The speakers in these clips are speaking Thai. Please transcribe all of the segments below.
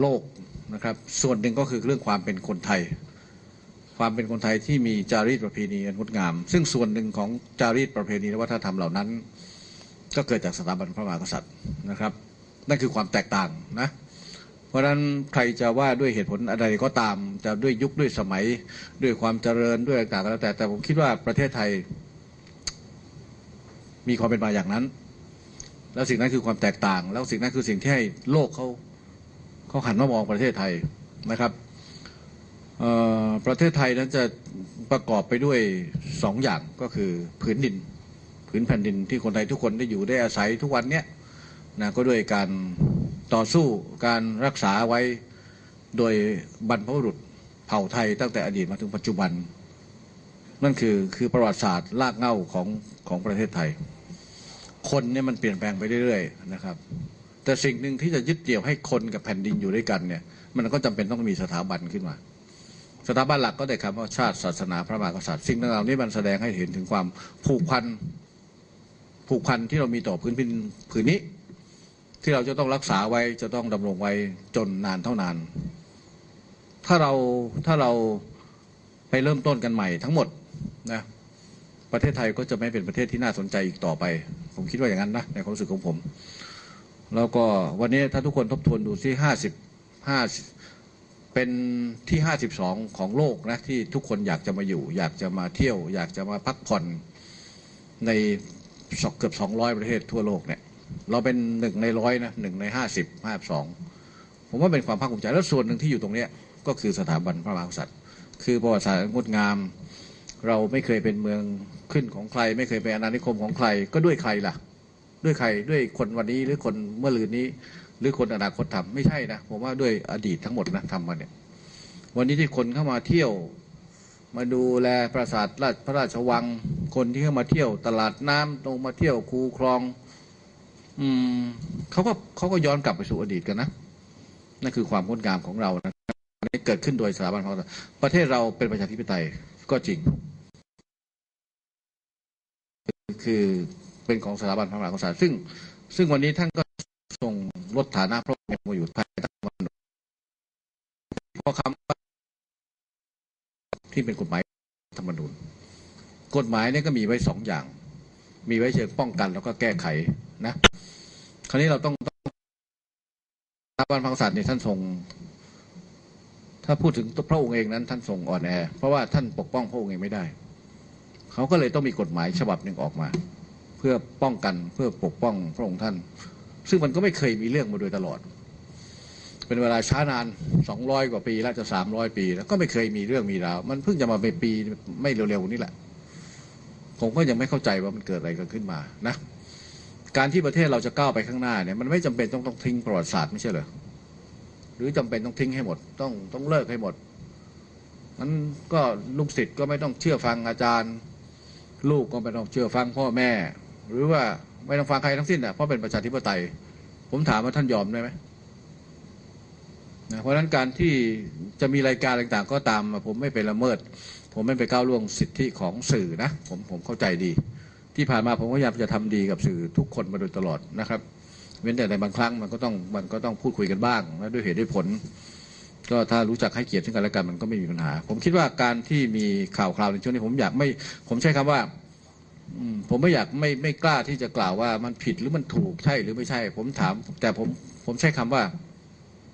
โลกนะครับ ส่วนหนึ่งก็คือเรื่องความเป็นคนไทย ความเป็นคนไทยที่มีจารีตประเพณีอันงดงาม ซึ่งส่วนหนึ่งของจารีตประเพณีและวัฒนธรรมเหล่านั้น ก็เกิดจากสถาบันพระมหากษัตริย์นะครับ นั่นคือความแตกต่างนะเพราะฉะนั้นใครจะว่าด้วยเหตุผลอะไรก็ตาม จะด้วยยุคด้วยสมัยด้วยความเจริญด้วยต่างๆก็แล้วแต่แต่ผมคิดว่าประเทศไทย มีความเป็นมาอย่างนั้น แล้วสิ่งนั้นคือความแตกต่าง แล้วสิ่งนั้นคือสิ่งที่ให้โลกเขา เขาหันมามองประเทศไทยนะครับประเทศไทยนั้นจะประกอบไปด้วยสองอย่างก็คือผืนดิน ผืนแผ่นดินที่คนไทยทุกคนได้อยู่ได้อาศัยทุกวันเนี้ยนะก็ด้วยการต่อสู้การรักษาไว้โดยบรรพบุรุษเผ่าไทยตั้งแต่อดีตมาถึงปัจจุบัน นั่นคือคือประวัติศาสตร์ลากเหง้าของของประเทศไทย คนเนี่ยมันเปลี่ยนแปลงไปเรื่อยๆนะครับ แต่สิ่งหนึ่งที่จะยึดเกี่ยวให้คนกับแผ่นดินอยู่ด้วยกันเนี่ย มันก็จำเป็นต้องมีสถาบันขึ้นมา สถาบันหลักก็ได้คำว่าชาติศาสนาพระมหากษัตริย์สิ่งต่างๆเหล่านี้มันแสดงให้เห็นถึงความผูกพันผูกพันที่เรามีต่อพื้นพินผืนนี้ ที่เราจะต้องรักษาไว้จะต้องดำรงไว้จนนานเท่านาน ถ้าเราถ้าเราไปเริ่มต้นกันใหม่ทั้งหมดนะประเทศไทยก็จะไม่เป็นประเทศที่น่าสนใจอีกต่อไป ผมคิดว่าอย่างนั้นนะในความรู้สึกของผม แล้วก็วันนี้ถ้าทุกคนทบทวนดูที่ห้าสิบห้าเป็นที่ห้าสิบสองของโลกนะที่ทุกคนอยากจะมาอยู่ อยากจะมาเที่ยว อยากจะมาพักผ่อนในเกือบสองร้อยประเทศทั่วโลกเนี่ยเราเป็นหนึ่งในร้อยนะหนึ่งในห้าสิบห้าสองผมว่าเป็นความภาคภูมิใจแล้วส่วนหนึ่งที่อยู่ตรงเนี้ยก็คือสถาบันพระมหากษัตริย์ คือประวัติศาสตร์งดงาม เราไม่เคยเป็นเมืองขึ้นของใคร ไม่เคยเป็นอาณานิคมของใครก็ด้วยใครล่ะ ด้วยใครด้วยคนวันนี้หรือคนเมื่อลืนนี้ หรือคนอนาคตทำไม่ใช่นะผมว่าด้วยอดีตทั้งหมดนะทำมาเนี่ยวันนี้ที่คนเข้ามาเที่ยว มาดูแลปราสาทราชพระราชวัง คนที่เข้ามาเที่ยว ตลาดน้ำตรงมาเที่ยวคูคลอง อืมเขาก็เขาก็ย้อนกลับไปสู่อดีตกันนะนั่นคือความงดงามของเรานะนี่เกิดขึ้นโดยสถาบันของเราประเทศเราเป็นประชาธิปไตยก็จริง คือ เป็นของสถาบันพระมหากษัตริย์ซึ่ง ซึ่งวันนี้ท่านก็ส่งลดฐานะพระองค์มาอยู่ภายใต้รัฐธรรมนูญเพราะคำที่เป็นกฎหมายธรรมนูญกฎหมายเนี่ยก็มีไว้สองอย่าง มีไว้เชิงป้องกันแล้วก็แก้ไขนะ คราวนี้เราต้องต้องสถาบันพระมหากษัตริย์เนี่ยท่านทรงถ้าพูดถึงพระองค์เองนั้นท่านทรงอ่อนแอเพราะว่าท่านปกป้องพระองค์เองไม่ได้ เขาก็เลยต้องมีกฎหมายฉบับหนึ่งออกมา เพื่อป้องกันเพื่อปกป้องพระองค์ท่าน ซึ่งมันก็ไม่เคยมีเรื่องมาโดยตลอด เป็นเวลาช้านานสองร้อยกว่าปีแล้วจะสามร้อยปี แล้วก็ไม่เคยมีเรื่องมีราว มันเพิ่งจะมาเป็นปีไม่เร็วๆนี่แหละ ผมก็ยังไม่เข้าใจว่ามันเกิดอะไรกันขึ้นมานะการที่ประเทศเราจะก้าวไปข้างหน้าเนี่ยมันไม่จำเป็นต้องต้องทิ้งประวัติศาสตร์ไม่ใช่เหรอหรือจำเป็นต้องทิ้งให้หมด ต้องต้องเลิกให้หมดนั้นก็ลูกศิษย์ก็ไม่ต้องเชื่อฟังอาจารย์ ลูกก็ไม่ต้องเชื่อฟังพ่อแม่ หรือว่าไม่ต้องฟังใครทั้งสิ้นอะเพราะเป็นประชาธิปไตย ผมถามว่าท่านยอมได้ไหมนะเพราะฉะนั้นการที่จะมีรายการต่างๆ ก็ตามผมไม่ไปละเมิด ผมไม่ไปก้าวล่วงสิทธิของสื่อนะผมผมเข้าใจดี ที่ผ่านมาผมก็พยายามจะทำดีกับสื่อทุกคนมาโดยตลอดนะครับเว้นแต่ในบางครั้งมันก็ต้องมันก็ต้องพูดคุยกันบ้างและด้วยเหตุด้วยผล ก็ถ้ารู้จักให้เกียรติซึ่งกันและกันมันก็ไม่มีปัญหา ผมคิดว่าการที่มีข่าวคราวในช่วงนี้ผมอยากไม่ ผมใช้คำว่า ผมไม่อยากไม่ไม่กล้าที่จะกล่าวว่ามันผิดหรือมันถูกใช่หรือไม่ใช่ ผมถาม แต่ผมผมใช้คำว่า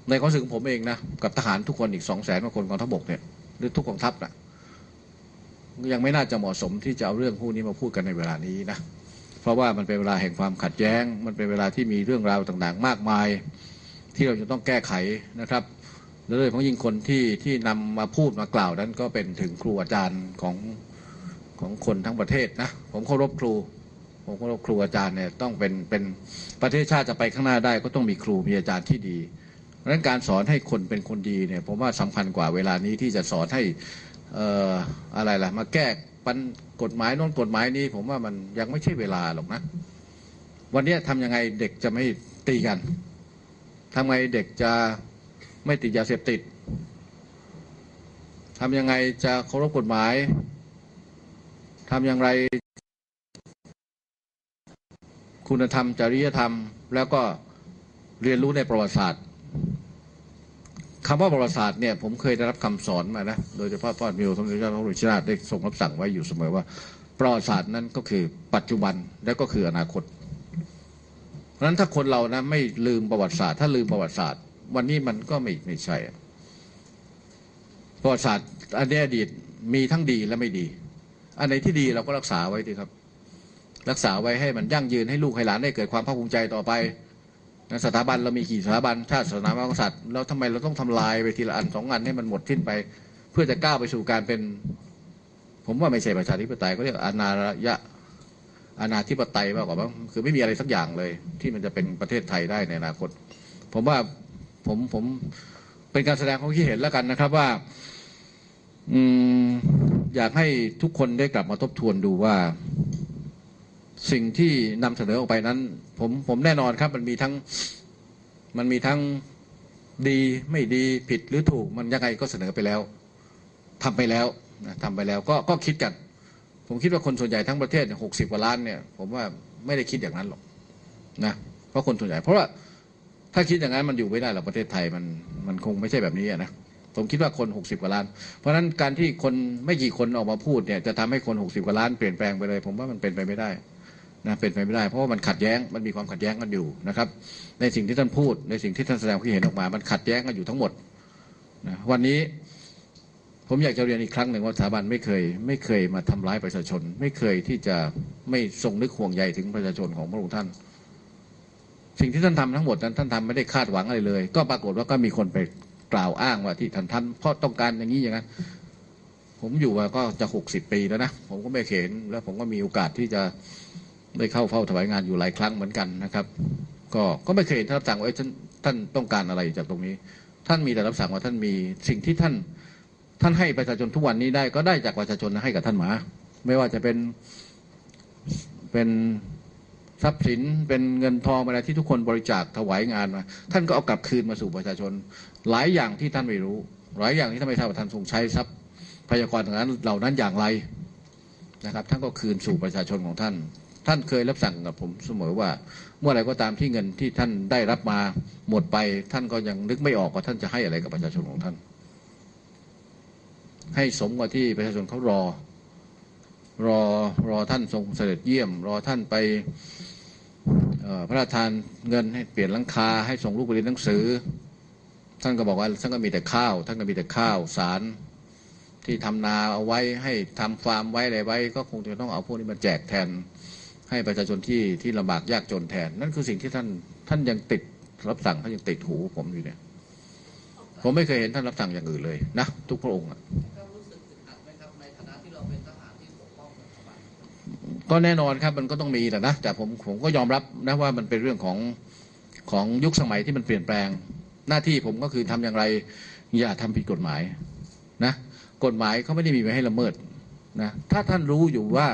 ในความรู้สึกของผมเองนะกับทหารทุกคนอีกสองแสนกว่าคนกองทัพบกเนี่ยหรือทุกกองทัพนะยังไม่น่าจะเหมาะสมที่จะเอาเรื่องพวกนี้มาพูดกันในเวลานี้นะเพราะว่ามันเป็นเวลาแห่งความขัดแย้ง มันเป็นเวลาที่มีเรื่องราวต่างๆ มากมาย ที่เราจะต้องแก้ไขนะครับแล้วโดยเฉพาะยิ่งคนที่ที่นำมาพูดมากล่าวนั้นก็เป็นถึงครูอาจารย์ของ ของคนทั้งประเทศนะ ผมเคารพครู ผมเคารพครูอาจารย์เนี่ยต้องเป็นเป็นประเทศชาติจะไปข้างหน้าได้ก็ต้องมีครูมีอาจารย์ที่ดีเพราะฉะนั้นการสอนให้คนเป็นคนดีเนี่ยผมว่าสำคัญกว่าเวลานี้ที่จะสอนให้เอ่ออะไรล่ะมาแก้ปัญกฎหมายน้นกฎหมายนี้ ผมว่ามันยังไม่ใช่เวลาหรอกนะ วันนี้ทำยังไงเด็กจะไม่ตีกันทำไงเด็กจะไม่ติดยาเสพติดทำยังไงจะเคารพกฎหมาย ทำอย่างไร คุณธรรม จริยธรรม แล้วก็เรียนรู้ในประวัติศาสตร์คำว่าประวัติศาสตร์เนี่ยผมเคยได้รับคำสอนมานะโดยเฉพาะพ่อมิวสมเด็จเจ้าพระบรมราชได้ทรงรับสั่งไว้อยู่เสมอว่า ประวัติศาสตร์นั้นก็คือปัจจุบันและก็คืออนาคตเพราะฉะนั้นถ้าคนเรานะไม่ลืมประวัติศาสตร์ถ้าลืมประวัติศาสตร์ วันนี้มันก็ไม่ไม่ใช่ประวัติศาสตร์อันในอดีตมีทั้งดีและไม่ดี อันไหนที่ดีเราก็รักษาไว้ดีครับ รักษาไว้ให้มันยั่งยืนให้ลูกให้หลานได้เกิดความภาคภูมิใจต่อไปสถาบันเรามีกี่สถาบันชาติศาสนาพระมหากษัตริย์แล้วทำไมเราต้องทำลายไปทีละอันสองอันให้มันหมดสิ้นไป เพื่อจะก้าวไปสู่การเป็น ผมว่าไม่ใช่ประชาธิปไตยเขาเรียกอนาระยะอนาธิปไตยมากกว่ามั้งคือไม่มีอะไรสักอย่างเลย ที่มันจะเป็นประเทศไทยได้ในอนาคต ผมว่าผมผมเป็นการแสดงความคิดเห็นแล้วกันนะครับว่า อืมอยากให้ทุกคนได้กลับมาทบทวนดูว่า สิ่งที่นำเสนอออกไปนั้น ผมผมแน่นอนครับ มันมีทั้งมันมีทั้งดีไม่ดีผิดหรือถูก มันยังไงก็เสนอไปแล้วทำไปแล้วทำไปแล้ว ก็ก็คิดกัน ผมคิดว่าคนส่วนใหญ่ทั้งประเทศหกสิบกว่าล้านเนี่ย ผมว่าไม่ได้คิดอย่างนั้นหรอกนะเพราะคนส่วนใหญ่เพราะว่าถ้าคิดอย่างนั้นมันอยู่ไม่ได้หรอกประเทศไทยมันมันคงไม่ใช่แบบนี้นะ ผมคิดว่าคนหกสิบกว่าล้าน เพราะฉะนั้นการที่คนไม่กี่คนออกมาพูดเนี่ยจะทำให้คนหกสิบกว่าล้านเปลี่ยนแปลงไปเลย ผมว่ามันเป็นไปไม่ได้นะเป็นไปไม่ได้ เพราะว่ามันขัดแย้งมันมีความขัดแย้งกันอยู่นะครับ ในสิ่งที่ท่านพูด ในสิ่งที่ท่านแสดงความเห็นออกมา มันขัดแย้งกันอยู่ทั้งหมดนะวันนี้ผมอยากจะเรียนอีกครั้งหนึ่งว่าสถาบันไม่เคย ไม่เคยมาทำร้ายประชาชน ไม่เคยที่จะไม่ทรงนึกห่วงใยถึงประชาชนของพระองค์ท่าน สิ่งที่ท่านทำทั้งหมดนั้นท่านทำไม่ได้คาดหวังอะไรเลย ก็ปรากฏว่าก็มีคนไป กล่าวอ้างว่าที่ท่านท่านเพราะต้องการอย่างนี้อย่างนั้นผมอยู่มาก็จะหกสิบปีแล้วนะ ผมก็ไม่เข็นแล้วผมก็มีโอกาสที่จะได้เข้าเฝ้าถวายงานอยู่หลายครั้งเหมือนกันนะครับ ก็ก็ไม่เคยเห็นท่านรับสั่งว่าเอ้ยท่านท่านต้องการอะไรจากตรงนี้ ท่านมีแต่รับสั่งว่าท่านมีสิ่งที่ท่านท่านให้ประชาชนทุกวันนี้ได้ก็ได้จากประชาชนให้กับท่านมา ไม่ว่าจะเป็นเป็น ทรัพย์สินเป็นเงินทองอะไรที่ทุกคนบริจาคถวายงานมา ท่านก็เอากลับคืนมาสู่ประชาชน หลายอย่างที่ท่านไม่รู้ หลายอย่างที่ท่านไม่ทราบว่าท่านทรงใช้ทรัพย์พยากรต่างๆเหล่านั้นอย่างไรนะครับ ท่านก็คืนสู่ประชาชนของท่าน ท่านเคยรับสั่งกับผมเสมอว่า เมื่อไรก็ตามที่เงินที่ท่านได้รับมาหมดไป ท่านก็ยังนึกไม่ออกว่าท่านจะให้อะไรกับประชาชนของท่าน ให้สมกว่าที่ประชาชนเขารอ รอรอท่านทรงเสด็จเยี่ยม รอท่านไป พระราชทานเงินให้เปลี่ยนหลังคาให้ส่งลูกไปเรียนหนังสือ ท่านก็บอกว่าท่านก็มีแต่ข้าว ท่านก็มีแต่ข้าวสารที่ทำนาเอาไว้ให้ทำฟาร์มไว้อะไรไว้ ก็คงจะต้องเอาพวกนี้มาแจกแทน ให้ประชาชนที่ที่ลำบากยากจนแทน นั่นคือสิ่งที่ท่านท่านยังติดรับสั่งท่านยังติดหูผมอยู่เนี่ยผมไม่เคยเห็นท่านรับสั่งอย่างอื่นเลยนะทุกพระองค์ ก็แน่นอนครับมันก็ต้องมีแต่นะแต่ผมผมก็ยอมรับนะว่ามันเป็นเรื่องของของยุคสมัยที่มันเปลี่ยนแปลง หน้าที่ผมก็คือทำอย่างไร อย่าทำผิดกฎหมายนะกฎหมายเขาไม่ได้มีไว้ให้ละเมิดนะถ้าท่านรู้อยู่ว่า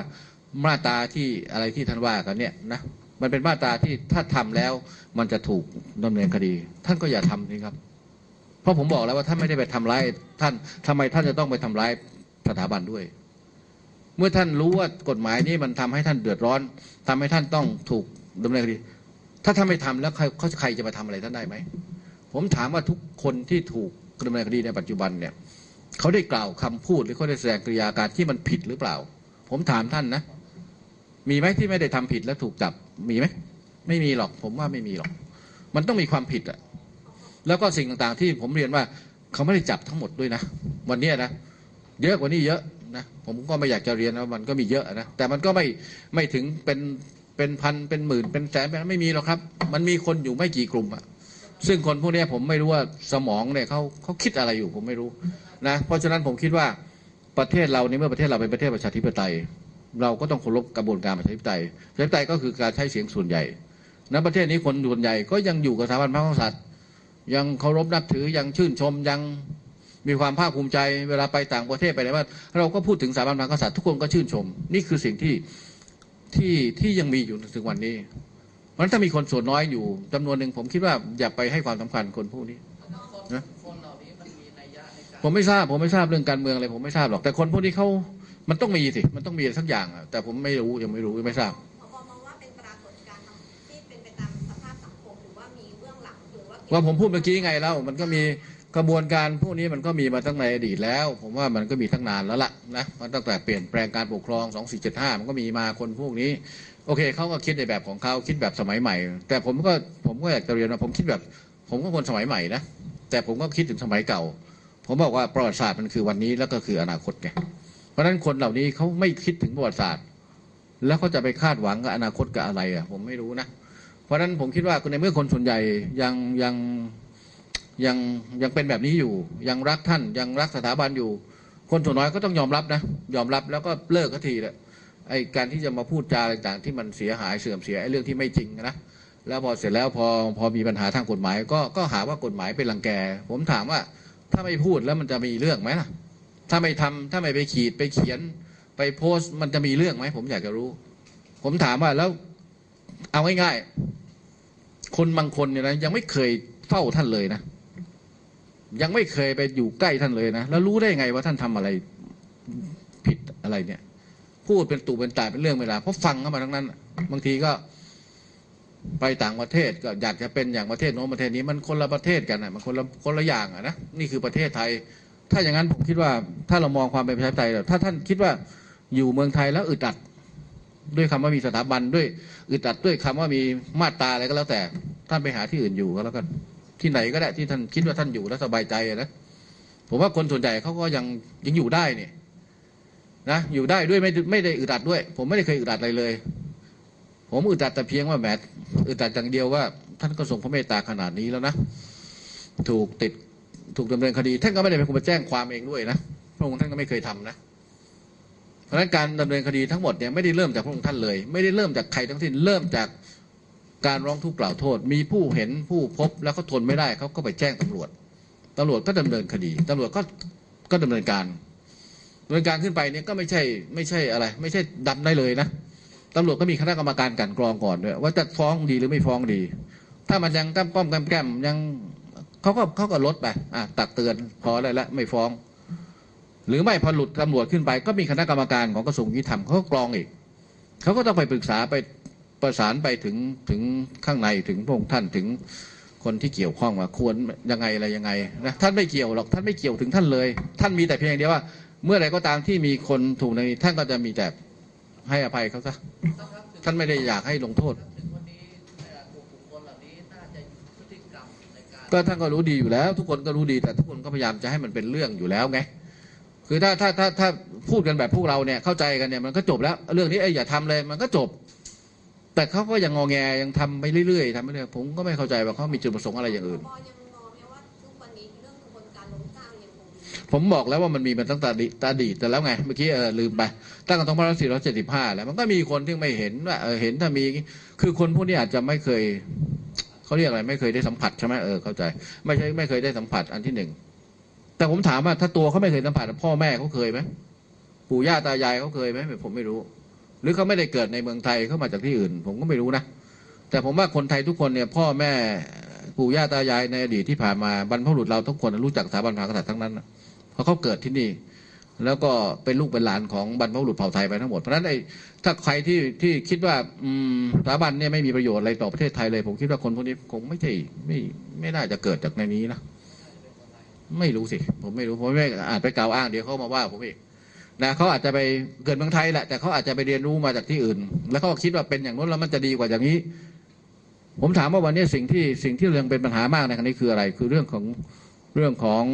มาตราที่อะไรที่ท่านว่ากันเนี่ยนะมันเป็นมาตราที่ถ้าทำแล้วมันจะถูกดำเนินคดี ท่านก็อย่าทำนี่ครับ เพราะผมบอกแล้วว่าท่านไม่ได้ไปทำร้ายท่านทำไมท่านจะต้องไปทำร้ายสถาบันด้วย เมื่อท่านรู้ว่ากฎหมายนี้มันทำให้ท่านเดือดร้อนทำให้ท่านต้องถูกดำเนินคดี ถ้าท่านไม่ทำแล้วใครเขาใครจะมาทำอะไรท่านได้ไหม ผมถามว่าทุกคนที่ถูกดำเนินคดีในปัจจุบันเนี่ยเขาได้กล่าวคำพูดหรือเขาได้แสดงกริยาการที่มันผิดหรือเปล่า ผมถามท่านนะ มีไหมที่ไม่ได้ทำผิดแล้วถูกจับมีไหมไม่มีหรอก ผมว่าไม่มีหรอก มันต้องมีความผิดอะแล้วก็สิ่งต่างๆที่ผมเรียนว่าเขาไม่ได้จับทั้งหมดด้วยนะ วันนี้นะเยอะกว่านี้เยอะ นะผมก็ไม่อยากจะเรียนว่ามันก็มีเยอะนะแต่มันก็ไม่ไม่ถึงเป็นเป็นพันเป็นหมื่น เป็นแสนเป็นไม่มีหรอกครับ มันมีคนอยู่ไม่กี่กลุ่มอะซึ่งคนพวกนี้ผมไม่รู้ว่าสมองเนี่ยเขาเขาคิดอะไรอยู่ผมไม่รู้นะเพราะฉะนั้นผมคิดว่าประเทศเราในเมื่อประเทศเราเป็นประเทศประชาธิปไตย เราก็ต้องเคารพกระบวนการประชาธิปไตยประชาธิปไตยก็คือการใช้เสียงส่วนใหญ่ณประเทศนี้คนส่วนใหญ่ก็ยังอยู่กับสถาบันพระมหากษัตริย์ยังเคารพนับถือยังชื่นชมยัง มีความภาคภูมิใจเวลาไปต่างประเทศไปไหนว่า เราก็พูดถึงสถาบันพระมหากษัตริย์ทุกคนก็ชื่นชม นี่คือสิ่งที่ที่ที่ยังมีอยู่ถึงวันนี้เพราะฉะนั้นถ้ามีคนส่วนน้อยอยู่จำนวนหนึ่งผมคิดว่าอย่าไปให้ความสำคัญคนพวกนี้คนนะคนเหล่านี้มันมีนัยยะในการผมไม่ทราบผมไม่ทราบเรื่องการเมืองอะไรผมไม่ทราบหรอกแต่คนพวกนี้เขามันต้องมีสิมันต้องมีอะไรสักอย่างอะแต่ผมไม่รู้ยังไม่รู้ยังไม่ทราบพบมองว่าเป็นปรากฏการณ์ที่เป็นไปตามสภาพสังคมหรือว่ามีเบื้องหลังหรือว่าว่าผมพูดเมื่อกี้ไงแล้วมันก็มี กระบวนการพวกนี้มันก็มีมาตั้งในอดีตแล้ว ผมว่ามันก็มีตั้งนานแล้วล่ะนะมันตั้งแต่เปลี่ยนแปลงการปกครอง 2475 มันก็มีมาคนพวกนี้ โอเคเขาก็คิดในแบบของเขาคิดแบบสมัยใหม่ แต่ผมก็ผมก็อยากจะเรียนว่าผมคิดแบบ ผมก็คนสมัยใหม่นะแต่ผมก็คิดถึงสมัยเก่า ผมบอกว่าประวัติศาสตร์มันคือวันนี้แล้วก็คืออนาคตไงเพราะฉะนั้นคนเหล่านี้เขาไม่คิดถึงประวัติศาสตร์ แล้วเขาจะไปคาดหวังกับอนาคตกับอะไรอะผมไม่รู้นะเพราะฉะนั้นผมคิดว่าในเมื่อคนส่วนใหญ่ยังยัง ยังยังเป็นแบบนี้อยู่ ยังรักท่านยังรักสถาบันอยู่ คนส่วนน้อยก็ต้องยอมรับนะ ยอมรับแล้วก็เลิกกทีแหละไอ้การที่จะมาพูดจาอะไรต่างๆที่มันเสียหายเสื่อมเสียไอ้เรื่องที่ไม่จริงนะแล้วพอเสร็จแล้วพอพอมีปัญหาทางกฎหมาย ก็ก็หาว่ากฎหมายเป็นรังแก ผมถามว่าถ้าไม่พูดแล้วมันจะมีเรื่องไหมล่ะ ถ้าไม่ทำถ้าไม่ไปขีดไปเขียนไปโพสต์มันจะมีเรื่องไหมผมอยากจะรู้ ผมถามว่าแล้วเอาง่ายๆคนบางคนเนี่ยนะยังไม่เคยเฝ้าท่านเลยนะ ยังไม่เคยไปอยู่ใกล้ท่านเลยนะ แล้วรู้ได้ไงว่าท่านทำอะไรผิดอะไรเนี่ย พูดเป็นตู่เป็นตายเป็นเรื่องเวลาเพราะฟังเข้ามาทั้งนั้น บางทีก็ไปต่างประเทศก็อยากจะเป็นอย่างประเทศโน้นประเทศนี้มันคนละประเทศกันนะมันคนละคนละอย่างอะนะนี่คือประเทศไทย ถ้าอย่างนั้นผมคิดว่าถ้าเรามองความเป็นประชาธิปไตยถ้าท่านคิดว่าอยู่เมืองไทยแล้วอึดอัด ด้วยคำว่ามีสถาบันด้วยอึดอัดด้วยคำว่ามีมาตราอะไรก็แล้วแต่ ท่านไปหาที่อื่นอยู่ก็แล้วกัน ที่ไหนก็ได้ที่ท่านคิดว่าท่านอยู่แล้วสบายใจนะผมว่าคนส่วนใหญ่เขาก็ยังยังอยู่ได้เนี่ยนะอยู่ได้ด้วยไม่ไม่ได้อึดอัดด้วย ผมไม่ได้เคยอึดอัดอะไรเลย ผมอึดอัดแต่เพียงว่าแหมอึดอัดอย่างเดียวว่า ท่านก็ทรงพระเมตตาขนาดนี้แล้วนะถูกติดถูกดำเนินคดีท่านก็ไม่ได้เป็นคนมาแจ้งความเองด้วยนะพระองค์ท่านก็ไม่เคยทำนะเพราะฉะนั้นการดำเนินคดีทั้งหมดเนี่ยไม่ได้เริ่มจากพระองค์ท่านเลย ไม่ได้เริ่มจากใครทั้งสิ้นเริ่มจาก การร้องทุกข์กล่าวโทษ มีผู้เห็นผู้พบแล้วเขาทนไม่ได้เขาก็ไปแจ้งตำรวจตำรวจก็ดำเนินคดีตำรวจก็ก็ดำเนินการดำเนินการขึ้นไปเนี่ยก็ไม่ใช่ไม่ใช่อะไร ไม่ใช่ดำได้เลยนะตำรวจก็มีคณะกรรมการกันกรองก่อนด้วยว่าจะฟ้องดีหรือไม่ฟ้องดี ถ้ามันยังก้มก้มแก้มแก้มยังเขาก็เขาก็ลดไปอะตักเตือนพอได้แล้วไม่ฟ้อง หรือไม่พอหลุดตำรวจขึ้นไป ก็มีคณะกรรมการของกระทรวงยุติธรรมเขาก็กรองอีกเขาก็ต้องไปปรึกษาไป ประสานไปถึงถึงข้างในถึงพระองค์ท่านถึงคนที่เกี่ยวข้องว่าควรยังไงอะไรยังไงนะท่านไม่เกี่ยวหรอกท่านไม่เกี่ยวถึงท่านเลย ท่านมีแต่เพียงเดียวว่า เมื่อใดก็ตามที่มีคนถูกในท่านก็จะมีแต่ให้อภัยเขาซะท่านไม่ได้อยากให้ลงโทษ ก็ท่านก็รู้ดีอยู่แล้ว ทุกคนก็รู้ดีแต่ทุกคนก็พยายามจะให้มันเป็นเรื่องอยู่แล้วไงคือถ้าถ้าถ้าถ้าพูดกันแบบพวกเราเนี่ยเข้าใจกันเนี่ยมันก็จบแล้ว เรื่องนี้ไอ้อย่าทำเลยมันก็จบ แต่เขาก็ยังงอแงยังทำไปเรื่อยๆทำไปเรื่อยผมก็ไม่เข้าใจว่าเขามีจุดประสงค์อะไรอย่างอื่นพอยังมองไหมว่าทุกวันนี้เรื่องกระบวนการล้มจ้างยังคงมีผมบอกแล้วว่ามันมีมาตั้งแต่อดีตอดีตแต่แล้วไง เมื่อกี้เออลืมไป ตั้งแต่2475แล้วมันก็มีคนที่ไม่เห็นว่าเออเห็นถ้ามีคือคนพวกนี้อาจจะไม่เคยเขาเรียกอะไรไม่เคยได้สัมผัสใช่ไหมเออเข้าใจ ไม่ใช่ไม่เคยได้สัมผัสอันที่หนึ่งแต่ผมถามว่าถ้าตัวเขาไม่เคยสัมผัสพ่อแม่เขาเคยไหมปู่ย่าตายายเขาเคยไหมผมไม่รู้ หรือเขาไม่ได้เกิดในเมืองไทยเขามาจากที่อื่น ผมก็ไม่รู้นะ แต่ผมว่าคนไทยทุกคนเนี่ยพ่อแม่ปู่ย่าตายายในอดีตที่ผ่านมาบรรพบุรุษเราทุกคนรู้จักสถาบันพระมหากษัตริย์ทั้งนั้นเพราะเขาเกิดที่นี่ แล้วก็เป็นลูกเป็นหลานของบรรพบุรุษเผ่าไทยไปทั้งหมดเพราะฉะนั้นไอ้ถ้าใครที่ที่คิดว่าอืมสถาบันเนี่ยไม่มีประโยชน์อะไรต่อประเทศไทยเลย ผมคิดว่าคนพวกนี้คงไม่ใช่ไม่ไม่น่าจะเกิดจากในนี้นะไม่รู้สิ ผมไม่รู้ผมไม่อาจไปกล่าวอ้างเดี๋ยวเขามาว่าผมอีก นะเขาอาจจะไปเกิดเมืองไทยแหละแต่เขาอาจจะไปเรียนรู้มาจากที่อื่น แล้วเขาคิดว่าเป็นอย่างนู้นแล้วมันจะดีกว่าอย่างนี้ ผมถามว่าวันนี้สิ่งที่สิ่งที่ยังเป็นปัญหามากในครั้งนี้คืออะไร คือเรื่องของเรื่องของ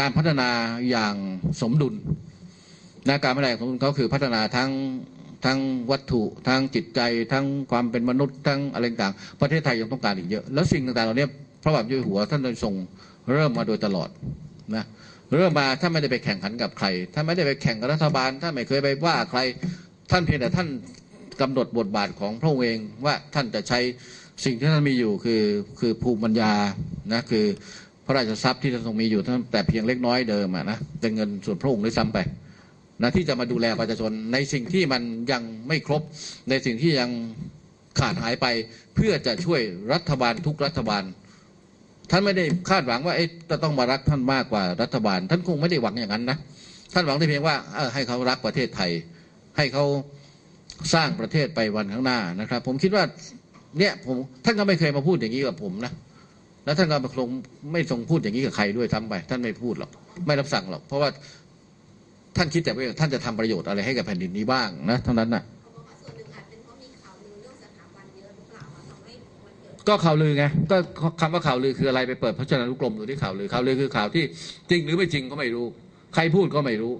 การพัฒนาอย่างสมดุลนะการพัฒนาองเขาคือพัฒนาทั้งทั้งวัตถุทั้งจิตใจ ทั้งความเป็นมนุษย์ทั้งอะไรต่างประเทศไทยยังต้องการอีกเยอะ แล้วสิ่งต่างๆเหล่านี้พระบาทเด็จอยู่หัวท่านได้ทรงเริ่มมาโดยตลอดนะ เริ่มมาท่านไม่ได้ไปแข่งขันกับใครท่านไม่ได้ไปแข่งกับรัฐบาลท่านไม่เคยไปว่าใคร ท่านเพียงแต่ท่านกำหนดบทบาทของพระองค์เองว่าท่านจะใช้สิ่งที่ท่านมีอยู่คือคือภูมิปัญญานะคือพระราชทรัพย์ที่ท่านทรงมีอยู่ท่านแต่เพียงเล็กน้อยเดิมะนะเป็นเงินส่วนพระองค์ด้วยซ้ำไปนะที่จะมาดูแลประชาชนในสิ่งที่มันยังไม่ครบในสิ่งที่ยังขาดหายไป เพื่อจะช่วยรัฐบาลทุกรัฐบาล ท่านไม่ได้คาดหวังว่าเอ๊ะจะต้องมารักท่านมากกว่ารัฐบาล ท่านคงไม่ได้หวังอย่างนั้นนะท่านหวังแต่เพียงว่าเออให้เขารักประเทศไทย ให้เขาสร้างประเทศไปวันข้างหน้านะครับ ผมคิดว่าเนี่ยผมท่านก็ไม่เคยมาพูดอย่างนี้กับผมนะแล้วท่านก็คงไม่ทรงพูดอย่างนี้กับใครด้วยซ้ำไป ท่านไม่พูดหรอกไม่รับสั่งหรอกเพราะว่าท่านคิดแต่ว่าท่านจะทำประโยชน์อะไรให้กับแผ่นดินนี้บ้างนะเท่านั้นน่ะ กิดก็ข่าวลือไงก็คำว่าข่าวลือคืออะไรไปเปิดพจนานุกรมดูที่ข่าวลือข่าวลือคือข่าวที่จริงหรือไม่จริงก็ไม่รู้ ใครพูดก็ไม่รู้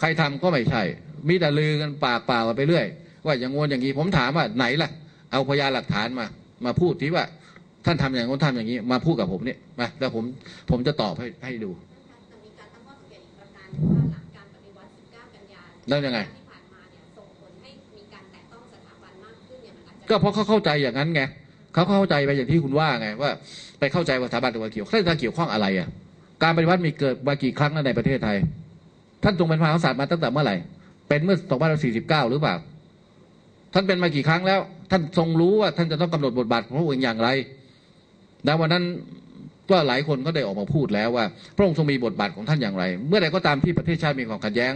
ใครทำก็ไม่ใช่ มีแต่ลือกันปากเปล่ากันไปเรื่อย ว่าอย่างงวนอย่างนี้ผมถามว่าไหนล่ะ เอาพยานหลักฐานมา มาพูดที่ว่า ท่านทำอย่างนู้นทำอย่างนี้ มาพูดกับผมเนี่ยมาแล้วผมผมจะตอบให้ให้ดูแต่มีการตั้งข้อสังเกตอีกประการหนึ่งว่าหลังการปฏิวัติ19กันยายนแล้วยังไงที่ผ่านมาเนี่ยส่งผลให้มีการแตะต้องสถาบันมากขึ้นเนี่ยมันอาจจะก็เพราะเขาเข้าใจอย่างนั้นไง เขาเข้าใจไปอย่างที่คุณว่าไงว่า ไปเข้าใจว่าสถาบันตัวเกี่ยวท่านจะเกี่ยวข้องอะไรอะ การปฏิวัติมีเกิดมากี่ครั้งแล้วในประเทศไทย ท่านทรงเป็นพระมหากษัตริย์มาตั้งแต่เมื่อไหร่ เป็นเมื่อ 2549 หรือเปล่า ท่านเป็นมากี่ครั้งแล้ว ท่านทรงรู้ว่าท่านจะต้องกำหนดบทบาทของพระองค์อย่างไรแล้ววันนั้นก็หลายคนก็ได้ออกมาพูดแล้วว่า พระองค์ทรงมีบทบาทของท่านอย่างไร เมื่อใดก็ตามที่ประเทศชาติมีความขัดแย้ง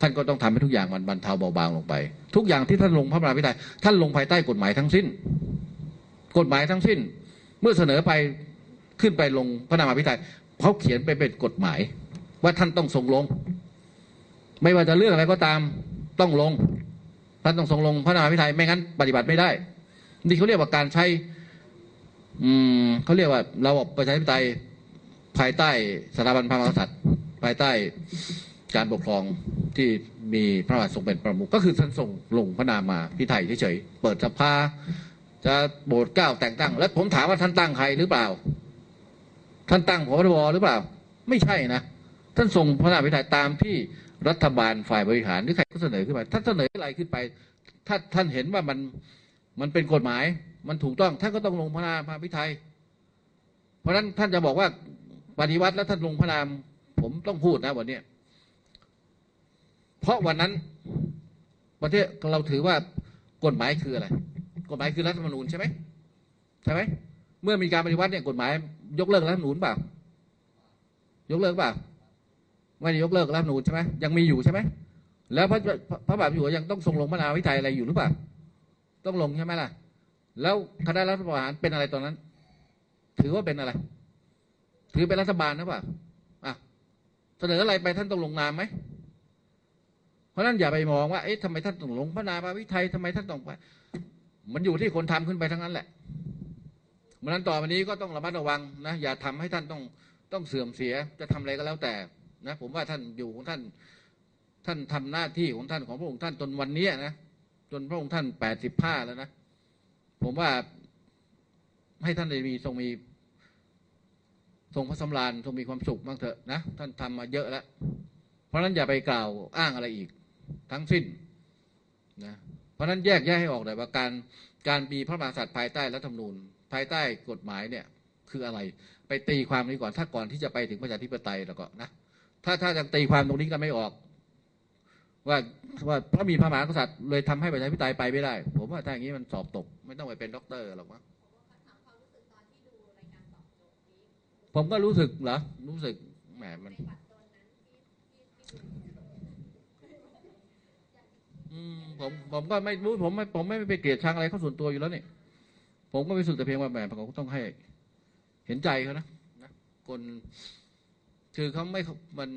ท่านก็ต้องทำให้ทุกอย่างมันบรรเทาเบาบางลงไป ทุกอย่างที่ท่านลงพระบรมพิไทยท่านลงภายใต้กฎหมายทั้งสิ้น กฎหมายทั้งสิ้น เมื่อเสนอไปขึ้นไปลงพระนามพิไทยเขาเขียนไปเป็นกฎหมาย ว่าท่านต้องทรงลง ไม่ว่าจะเรื่องอะไรก็ตามต้องลง ท่านต้องทรงลงพระนามพิไทยไม่งั้นปฏิบัติไม่ได้ นี่เขาเรียกว่าการใช้อืมเขาเรียกว่าระบบประชาธิปไตยภายใต้สถาบันพระมหากษัตริย์ ภายใต้การปกครองที่มีพระบาททรงเป็นประมุขก็คือท่านส่งลงพระนามาพิไทยเฉยๆเปิดสภา จะโบสถ์เก้าแต่งตั้ง แล้วผมถามว่าท่านตั้งใครหรือเปล่า ท่านตั้งพบทบหรือเปล่า ไม่ใช่นะ ท่านส่งพระนามพิไทยตามที่รัฐบาลฝ่ายบริหารหรือใครก็เสนอขึ้นไปท่านเสนออะไรขึ้นไป ถ้าท่านเห็นว่ามันมันเป็นกฎหมาย มันถูกต้องท่านก็ต้องลงพระนามพระพิไทย เพราะฉะนั้นท่านจะบอกว่าปฏิวัติแล้วท่านลงพระนาม ผมต้องพูดนะวันเนี้ยเพราะวันนั้นประเทศเราถือว่ากฎหมายคืออะไร กฎหมายคือรัฐธรรมนูญใช่ไหมใช่ไหมเมื่อมีการปฏิวัติเนี่ยกฎหมาย ยกเลิกรัฐธรรมนูญเปล่ายกเลิกเปล่าไม่ได้ยกเลิกรัฐธรรมนูญใช่ไหมยังมีอยู่ใช่ไหมแล้วพระพระพระบาทอยู่ยังต้องทรงลงพระนาวิไทยอะไรอยู่หรือเปล่าต้องลงใช่ไหมล่ะ แล้วคณะรัฐประหารเป็นอะไรตอนนั้น ถือว่าเป็นอะไร ถือเป็นรัฐบาลนะเปล่าอะเสนออะไรไปท่านต้องลงนามไหมเพราะนั้นอย่าไปมองว่าเอ๊ะทำไมท่านต้องลงพระนามพระวิไทยทำไมท่านต้องไป มันอยู่ที่คนทำขึ้นไปทั้งนั้นแหละเพราะนั้นต่อไปนี้ก็ต้องระมัดระวังนะอย่าทำให้ท่านต้องต้องเสื่อมเสียจะทำอะไรก็แล้วแต่นะผมว่าท่านอยู่ของท่านท่านทำหน้าที่ของท่านของพระองค์ท่านจนวันนี้นะจนพระองค์ท่านแปดสิบห้าแล้วนะผมว่าให้ท่านได้มีทรงมีทรงพระสำราญทรงมีความสุขบ้างเถอะนะท่านทำมาเยอะแล้ว เพราะฉะนั้นอย่าไปกล่าวอ้างอะไรอีก ทั้งสิ้นนะ เพราะฉะนั้นแยกแยกให้ออกเลยว่าการการมีพระมหากษัตริย์ภายใต้รัฐธรรมนูญ ภายใต้กฎหมายเนี่ยคืออะไร ไปตีความนี้ก่อนถ้าก่อนที่จะไปถึงประชาธิปไตยแล้วก็นะถ้าถ้ายังตีความตรงนี้กันไม่ออก ว่าว่าเพราะมีพระมหากษัตริย์เลยทำให้ประชาธิปไตยไปไม่ได้ ผมว่าถ้าอย่างนี้มันสอบตก ไม่ต้องไปเป็นด็อกเตอร์หรอกมั้งถามความรู้สึกตอนที่ดูรายการตอบโจทย์นี้ผมก็รู้สึกเหรอรู้สึกแหมมัน ในบัตรตอนนั้นที่ที่ที่ อืม ผมผมก็ไม่รู้ผมไม่ผมไม่ไปเกลียดชังอะไรเขาส่วนตัวอยู่แล้วนี่ผมก็รู้สึกแต่เพียงว่าแหมผมก็ต้องให้ เห็นใจเขานะนะคนคือเขาไม่มัน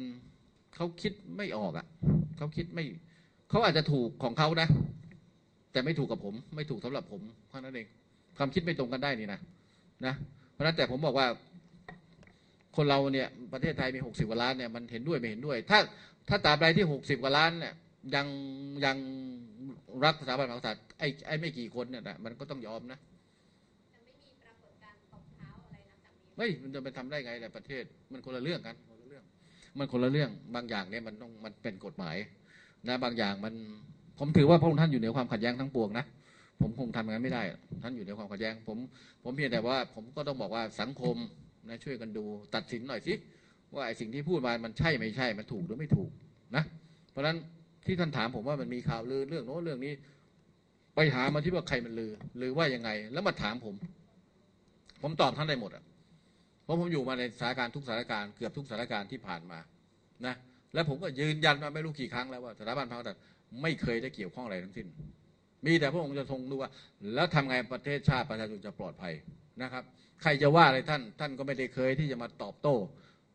เขาคิดไม่ออกอะเขาคิดไม่เขาอาจจะถูกของเขานะ แต่ไม่ถูกกับผม ไม่ถูกสำหรับผมเพราะนั้นเองความคิดไม่ตรงกันได้นี่นะนะเพราะฉะนั้นแต่ผมบอกว่า คนเราเนี่ย ประเทศไทยมีหกสิบกว่าล้านเนี่ยมันเห็นด้วยไม่เห็นด้วย ถ้าถ้าตราบใดที่หกสิบกว่าล้านเนี่ย ยังยังรักสถาบันพระมหากษัตริย์ไอ้ไอ้ไม่กี่คนเนี่ยนะมันก็ต้องยอมนะจะไม่มีปรากฏการณ์ตบเท้าอะไรนับจากนี้เฮ้ยมันจะไปทำได้ไงแต่ประเทศ มันคนละเรื่องกันคนละเรื่อง มันคนละเรื่องบางอย่างเนี่ยมันต้องมันเป็นกฎหมาย นะ บางอย่างมัน ผมถือว่าพระองค์ท่านอยู่เหนือความขัดแย้งทั้งปวงนะผมคงทำงั้นไม่ได้ ท่านอยู่เหนือความขัดแย้ง ผม ผมเพียงแต่ว่า ผมก็ต้องบอกว่าสังคมนะช่วยกันดูตัดสินหน่อยสิว่าไอ้สิ่งที่พูดมามันใช่ไม่ใช่มันถูกหรือไม่ถูกนะ เพราะฉะนั้น ที่ท่านถามผมว่ามันมีข่าวลือเรื่องโน้นเรื่องนี้ ไปหามาที่ว่าใครมันลือหรือว่ายังไง แล้วมาถามผม ผมตอบท่านได้หมดอะเพราะผมอยู่มาในสถานการณ์ทุกสถานการณ์เกือบทุกสถานการณ์ที่ผ่านมานะและผมก็ยืนยันมาไม่รู้กี่ครั้งแล้วว่าสถาบันพระมหากษัตริย์ไม่เคยได้เกี่ยวข้องอะไรทั้งสิ้น มีแต่พระองค์จะทรงดูว่า แล้วทำไงประเทศชาติประชาชนจะปลอดภัยนะครับ ใครจะว่าอะไรท่าน ท่านก็ไม่ได้เคยที่จะมาตอบโต้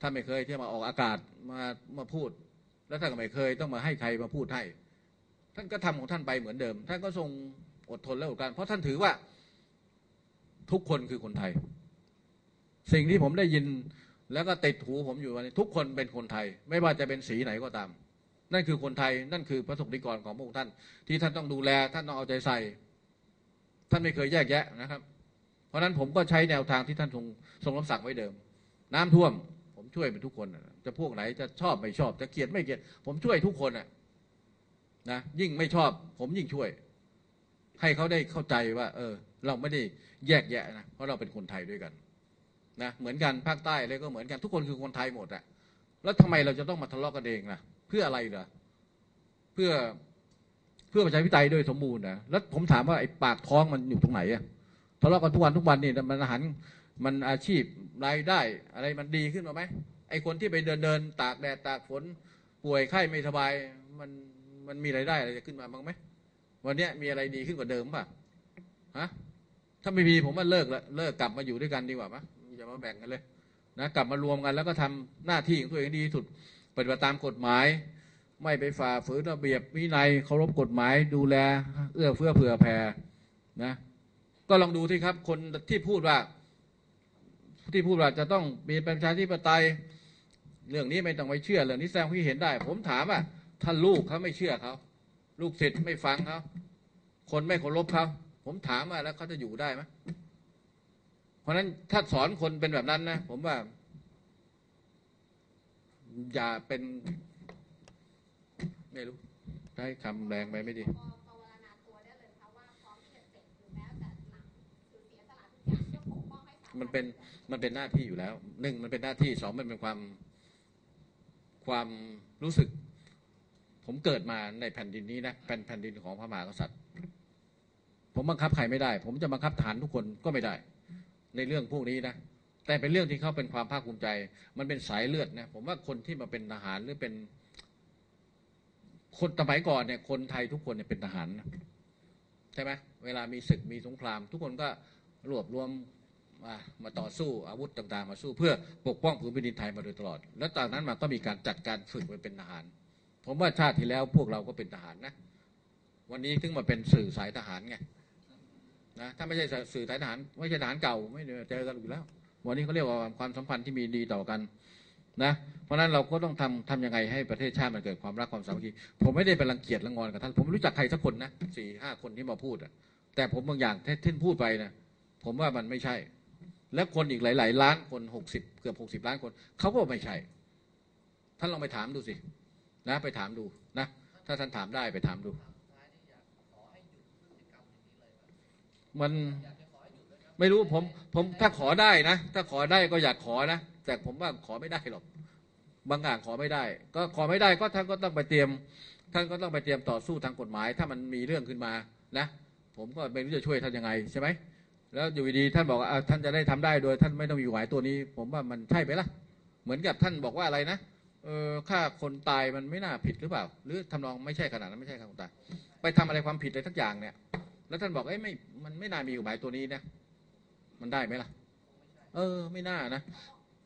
ท่านไม่เคยที่จะมาออกอากาศมามาพูด แล้วท่านก็ไม่เคยต้องมาให้ใครมาพูดให้ ท่านก็ทำของท่านไปเหมือนเดิม ท่านก็ทรงอดทนและอดกลั้นเพราะท่านถือว่าทุกคนคือคนไทย สิ่งที่ผมได้ยินแล้วก็ติดหูผมอยู่วันนี้ทุกคนเป็นคนไทย ไม่ว่าจะเป็นสีไหนก็ตาม นั่นคือคนไทยนั่นคือพระสงฆ์นิกรของพระองค์ท่าน ที่ท่านต้องดูแล ท่านต้องเอาใจใส่ ท่านไม่เคยแยกแยะนะครับ เพราะฉะนั้นผมก็ใช้แนวทางที่ท่านทรงทรงรับสั่งไว้เดิม น้ำท่วม ช่วยเป็นทุกคนจะพวกไหนจะชอบไม่ชอบ จะเกลียดไม่เกลียดผมช่วยทุกคนน่ะนะยิ่งไม่ชอบ ผมยิ่งช่วย ให้เขาได้เข้าใจว่า เออ เราไม่ได้แยกแยะนะเพราะเราเป็นคนไทยด้วยกันนะเหมือนกันภาคใต้อะไรก็เหมือนกันทุกคนคือคนไทยหมดอะแล้วทำไมเราจะต้องมาทะเลาะกันเองล่ะเพื่ออะไรเหรอเพื่อเพื่อประชาธิปไตยโดยสมบูรณ์นะแล้วผมถามว่าไอ้ปากท้องมันอยู่ตรงไหนอะทะเลาะกันทุกวันทุกวันนี่มันอาหาร มันอาชีพรายได้อะไรมันดีขึ้นมาไหมไอ้คนที่ไปเดินเดินตากแดดตากฝนป่วยไข้ไม่สบายมันมันมีรายได้อะไรจะขึ้นมาบ้างไหมวันนี้มีอะไรดีขึ้นกว่าเดิมป่ะฮะถ้าไม่มีผมว่าเลิกละเลิกกลับมาอยู่ด้วยกันดีกว่าปะอย่ามาแบ่งกันเลยนะกลับมารวมกันแล้วก็ทำหน้าที่ของตัวเองดีที่สุดปฏิบัติตามกฎหมาย ไม่ไปฝ่าฝืนระเบียบวินัยเคารพกฎหมายดูแล เอื้อเฟื้อเผื่อแผ่นะ ก็ลองดูที่ครับ คนที่พูดว่า ที่พูดว่าจะต้องมีประชาธิปไตย เรื่องนี้ไม่ต้องไปเชื่อเรื่องนี้แสดงความคิดเห็นได้ ผมถามว่าถ้าลูกเขาไม่เชื่อเขาลูกศิษย์ไม่ฟังเขาคนไม่เคารพเขาผมถามว่าแล้วเขาจะอยู่ได้ไหมเพราะฉะนั้นถ้าสอนคนเป็นแบบนั้นนะผมว่า อย่าเป็น ไม่รู้ใช้คำแรงไปไม่ดี มันเป็นมันเป็นหน้าที่อยู่แล้วหนึ่งมันเป็นหน้าที่สองมันเป็นความความรู้สึก ผมเกิดมาในแผ่นดินนี้นะเป็นแผ่นดินของพระมหากษัตริย์ ผมบังคับใครไม่ได้ ผมจะบังคับทหารทุกคนก็ไม่ได้ ในเรื่องพวกนี้นะแต่เป็นเรื่องที่เขาเป็นความภาคภูมิใจ มันเป็นสายเลือดนะผมว่าคนที่มาเป็นทหารหรือเป็น คนสมัยก่อนเนี่ย คนไทยทุกคนเนี่ยเป็นทหารใช่ไหมเวลามีศึกมีสงคราม ทุกคนก็รวบรวม มามาต่อสู้อาวุธต่างๆ มาสู้เพื่อปกป้องผืนแผ่นดินไทยมาโดยตลอด แล้วจากนั้นมาก็มีการจัดการฝึกไปเป็นทหาร ผมว่าชาติที่แล้วพวกเราก็เป็นทหารนะ วันนี้ถึงมาเป็นสื่อสายทหารไงนะถ้าไม่ใช่สื่อสายทหารไม่ใช่ทหารเก่าไม่เจอกันอยู่แล้ว วันนี้เขาเรียกว่าความสัมพันธ์ที่มีดีต่อกันนะเพราะฉะนั้นเราก็ต้องทำทำยังไงให้ประเทศชาติมันเกิดความรักความสามัคคีผมไม่ได้เป็นรังเกียจรังงอนกับท่าน ผมรู้จักใครสักคนนะสี่ห้าคนที่มาพูดอะแต่ผมบางอย่างที่ท่านพูดไปนะผมว่ามันไม่ใช่ และคนอีกหลาย ๆ ล้านคนหกสิบเกือบหกสิบล้านคนเขาก็ไม่ใช่ท่านลองไปถามดูสินะไปถามดูนะถ้าท่านถามได้ไปถามดู มันไม่รู้ผม ผมถ้าขอได้นะ ถ้าขอได้ก็อยากขอนะ แต่ผมว่าขอไม่ได้หรอก บางอย่างขอไม่ได้ ก็ขอไม่ได้ก็ท่านก็ต้องไปเตรียม ท่านก็ต้องไปเตรียมต่อสู้ทางกฎหมาย ถ้ามันมีเรื่องขึ้นมานะ ผมก็ไม่รู้จะช่วยท่านยังไงใช่ไหม แล้วอยู่ดีท่านบอกว่าท่านจะได้ทำได้โดย ท่านไม่ต้องมีหมายตัวนี้ ผมว่ามันใช่ไหมล่ะ เหมือนกับท่านบอกว่าอะไรนะเออฆ่าคนตายมันไม่น่าผิดหรือเปล่า หรือทำนองไม่ใช่ขนาดนั้นไม่ใช่ฆ่าคนตายไปทำอะไรความผิดอะไรทักอย่างเนี่ย แล้วท่านบอกเอ้ยไม่มันไม่น่ามีกฎหมายตัวนี้นะมันได้ไหมล่ะ เออ ไม่น่านะ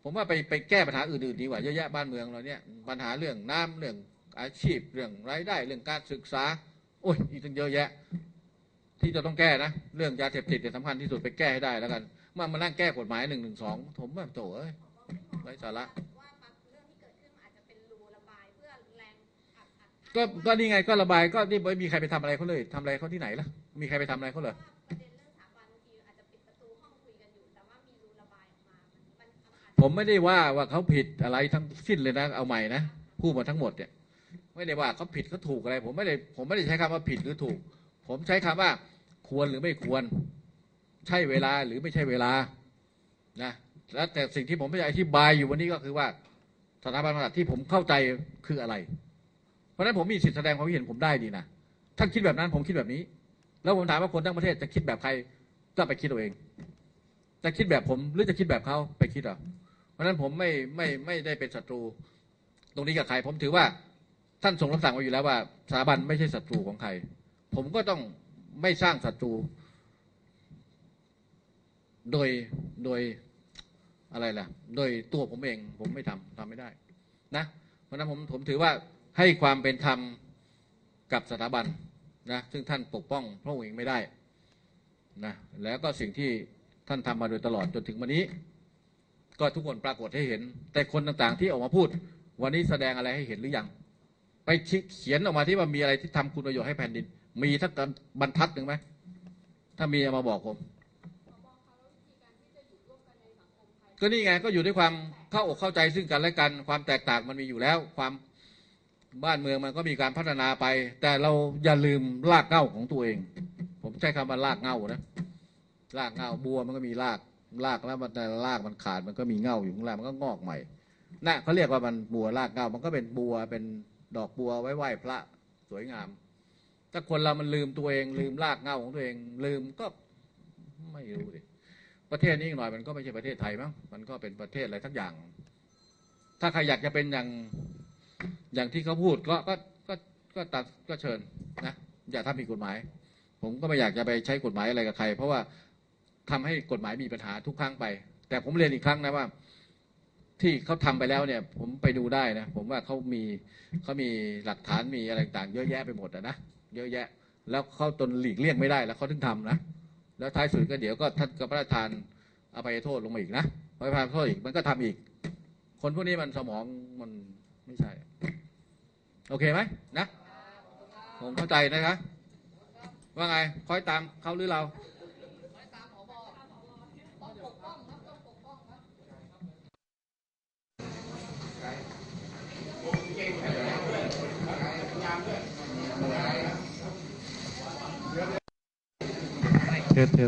ผมว่าไปไปแก้ปัญหาอื่นๆดีกว่าเยอะแยะบ้านเมืองเราเนี่ยปัญหาเรื่องน้ำเรื่องอาชีพเรื่องรายได้เรื่องการศึกษาโอ้ยอีกตั้งเยอะแยะ ที่จะต้องแก้นะ เรื่องยาเสพติดเนี่ยสำคัญที่สุดไปแก้ให้ได้แล้วกันมามานั่งแก้กฎหมายหนึ่งหนึ่งสองผมว่าโถเอ้ยไร้สาระก็ก็ก็นี่ไงก็ระบายก็นี่ไม่มีใครไปทำอะไรเขาเลยทำอะไรเขาที่ไหนล่ะ มีใครไปทำอะไรเขาเหรอประเด็นเรื่องสถาบันบางทีอาจจะปิดประตูห้องคุยผมไม่ได้ว่าว่าเขาผิดอะไรทั้งสิ้นเลยนะเอาใหม่นะพูดมาทั้งหมดเนี่ย ไม่ได้ว่าเขาผิดเขาถูกอะไร ผมไม่ได้ผมไม่ได้ใช้คำว่าผิดหรือถูก ผมใช้คำว่า ควรหรือไม่ควร ใช่เวลาหรือไม่ใช่เวลานะแล้วแต่สิ่งที่ผมพยายามอธิบายอยู่วันนี้ก็คือว่าสถาบันกษัตริย์ที่ผมเข้าใจคืออะไร เพราะฉะนั้นผมมีสิทธิแสดงความคิดเห็นผมได้ดีนะท่านคิดแบบนั้นผมคิดแบบนี้ แล้วผมถามว่าคนทั้งประเทศจะคิดแบบใครก็ไปคิดเอาเอง จะคิดแบบผมหรือจะคิดแบบเขาไปคิดเอาเพราะฉะนั้นผมไม่ไม่ไม่ได้เป็นศัตรู ตรงนี้กับใครผมถือว่าท่านทรงรับสั่งไว้อยู่แล้วว่าสถาบันไม่ใช่ศัตรูของใคร ผมก็ต้องไม่สร้างศัตรู โดยโดยอะไรล่ะ โดยตัวผมเอง ผมไม่ทำทำไม่ได้ นะ เพราะนั้นผมผมถือว่าให้ความเป็นธรรมกับสถาบันนะซึ่งท่านปกป้องพระองค์เองไม่ได้นะแล้วก็สิ่งที่ท่านทำมาโดยตลอดจนถึงวันนี้ ก็ทุกคนปรากฏให้เห็น แต่คนต่างๆ ที่ออกมาพูด วันนี้แสดงอะไรให้เห็นหรือยังไปเขียนออกมาที่ว่ามีอะไรที่ทำคุณประโยชน์ให้แผ่นดิน มีทักกันบรรทัดหนึ่งไหม ถ้ามีเอามาบอกผม ก็นี่ไงก็อยู่ด้วยความเข้าอกเข้าใจซึ่งกันและกัน ความแตกต่างมันมีอยู่แล้ว ความบ้านเมืองมันก็มีการพัฒนาไป แต่เราอย่าลืมรากเหง้าของตัวเอง ผมใช้คำว่ารากเหง้านะรากเหง้าบัวมันก็มีรากรากแล้วมันแต่รากมันขาดมันก็มีเหง้าอยู่ข้างล่างมันก็งอกใหม่น่ะเขาเรียกว่ามันบัวรากเหง้ามันก็เป็นบัวเป็นดอกบัวไว้ไหว้พระสวยงาม ถ้าคนเรามันลืมตัวเอง ลืมรากเงาของตัวเอง ลืมก็ไม่รู้ดิประเทศนี้หน่อยมันก็ไม่ใช่ประเทศไทยมั้งมันก็เป็นประเทศอะไรทักอย่าง ถ้าใครอยากจะเป็นอย่างอย่างที่เขาพูดก็ก็ก็ก็ตัดก็เชิญนะอย่าทำผิดกฎหมาย ผมก็ไม่อยากจะไปใช้กฎหมายอะไรกับใคร เพราะว่าทำให้กฎหมายมีปัญหาทุกครั้งไป แต่ผมเรียนอีกครั้งนะว่า ที่เขาทำไปแล้วเนี่ย ผมไปดูได้นะผมว่าเขามีเขามีหลักฐานมีอะไรต่างเยอะแยะไปหมดนะ เยอะแยะ แล้วเขาตนหลีกเลี่ยงไม่ได้แล้วเขาถึงทำนะแล้วท้ายสุดก็เดี๋ยวก็ท่านก็พระราชทานอภัยโทษลงมาอีกนะพระราชทานโทษอีกมันก็ทำอีก คนพวกนี้มันสมองมันไม่ใช่ โอเคไหมนะผมเข้าใจนะคะว่าไงคอยตามเขาหรือเรา เท